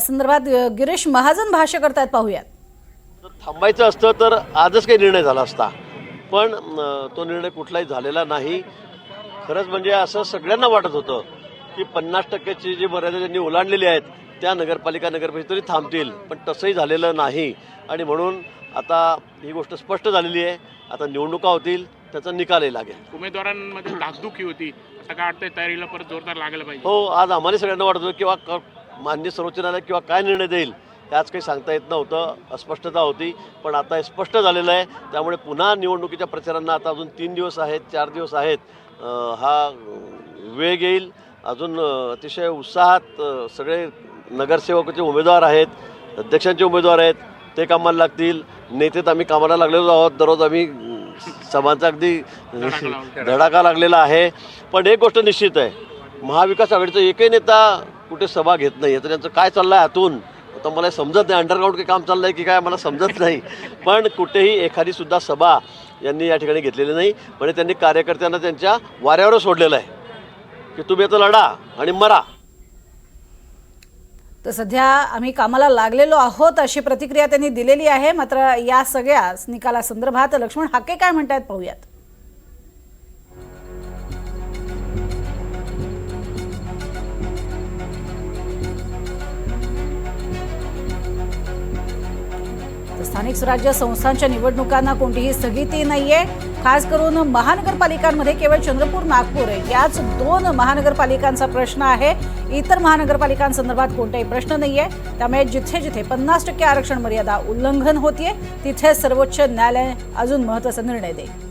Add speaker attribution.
Speaker 1: संदर्भात गिरीश महाजन भाष्य करतायत पाहूयात.
Speaker 2: जर थांबायचं असतं तर आजच काही निर्णय झाला असता. पण तो निर्णय कुठलाही झालेला नाही. खरंच म्हणजे असं सगळ्यांना वाटत होतं की पन्नास टक्क्याची जी मर्यादा त्यांनी ओलांडलेली आहेत त्या नगरपालिका नगरपरिषद तरी थांबतील. पण तसंही झालेलं नाही. आणि म्हणून आता ही गोष्ट स्पष्ट झालेली आहे. आता निवडणुका होतील त्याचा निकालही लागेल.
Speaker 3: उमेदवारांमध्ये धाकधुकी होती. आता काय वाटतंय? तयारीला परत जोरदार लागलं पाहिजे.
Speaker 2: हो आज आम्हाला सगळ्यांना वाटत होतं किंवा मान्य सर्वोच्च न्यायालय किंवा काय निर्णय देईल हे आज काही सांगता येत नव्हतं अस्पष्टता होती पण आता हे स्पष्ट झालेलं आहे. त्यामुळे पुन्हा निवडणुकीच्या प्रचारांना आता अजून तीन दिवस आहेत चार दिवस आहेत. हा वेग येईल. अजून अतिशय उत्साहात सगळे नगरसेवकाचे उमेदवार आहेत अध्यक्षांचे उमेदवार आहेत ते कामाला लागतील. नेते तर आम्ही कामाला लागलेलो आहोत. दररोज आम्ही सभांचा अगदी
Speaker 3: धडाका
Speaker 2: लागलेला आहे. पण एक गोष्ट निश्चित आहे. महाविकास आघाडीचा एकही नेता कुठे सभा घेत नाही. तर त्यांचं काय चाललं आहे आतून? आता मला समजत नाही अंडरग्राऊंड काही काम चाललं आहे की काय मला समजत नाही. पण कुठेही एखादी सुद्धा सभा यांनी या ठिकाणी घेतलेली नाही. म्हणजे त्यांनी कार्यकर्त्यांना त्यांच्या वाऱ्यावर सोडलेलं आहे. की तुम्ही आता लढा आणि मरा.
Speaker 1: तर सध्या आम्ही कामाला लागलेलो आहोत अशी प्रतिक्रिया त्यांनी दिलेली आहे. मात्र या सगळ्या निकालासंदर्भात लक्ष्मण हाके काय म्हणतायत पाहूयात. स्थानिक स्वराज्य संस्थांच्या निवडणुकांना कोणतीही स्थगिती नाहीये. खास करून महानगरपालिकांमध्ये केवळ चंद्रपूर नागपूर याच दोन महानगरपालिकांचा प्रश्न आहे. इतर महानगरपालिकांसंदर्भात कोणताही प्रश्न नाहीये. त्यामुळे जिथे जिथे पन्नास टक्के आरक्षण मर्यादा उल्लंघन होतीये तिथे सर्वोच्च न्यायालय अजून महत्त्वाचा निर्णय देईल.